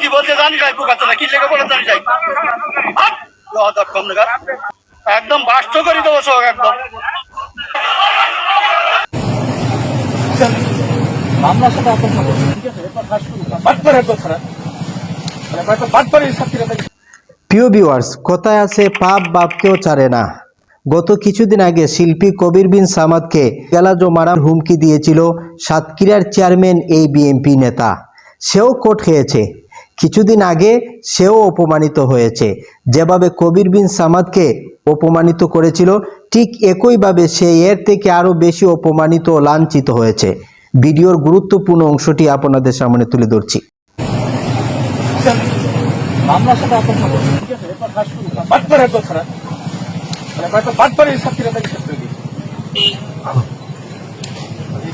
কি বলতে জানি যাই না। কি লেগে বলে জানি যাই। একদম বাস্ত করে দেবো সব একদম। মামলার সাথে আপনার সম্পর্ক ঠিক আছে এরপর কাজ করুন বাটপারের কথা না মানে বাটপারের ছাত্রীরা প্রিয় ভিউয়ার্স কথায় আছে পাপ বাপকেও চারে না। গত কিছুদিন আগে শিল্পী কবির বিন সামাদকে গেলাজো মারার হুমকি দিয়েছিল সাতক্ষীরার চেয়ারম্যান এই বিএনপি নেতা। সেও কোর্ট খেয়েছে। কিছুদিন আগে সেও অপমানিত হয়েছে। যেভাবে কবির বিন সামাদকে অপমানিত করেছিল, ঠিক একইভাবে সে এর থেকে আরও বেশি অপমানিত ও লাঞ্ছিত হয়েছে। ভিডিওর গুরুত্বপূর্ণ অংশটি আপনাদের সামনে তুলে ধরছি।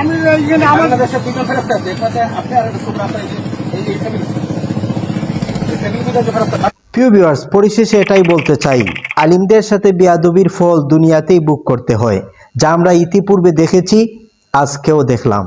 আমি দেশে দুজন ফেরত আছে আপনি আর একটা আপনার এই ফ্যামিলি প্রিয় ভিউয়ার্স পরিশেষে এটাই বলতে চাই। আলিমদের সাথে বিয়াদবির ফল দুনিয়াতেই বুক করতে হয়। যা আমরা ইতিপূর্বে দেখেছি আজকেও দেখলাম।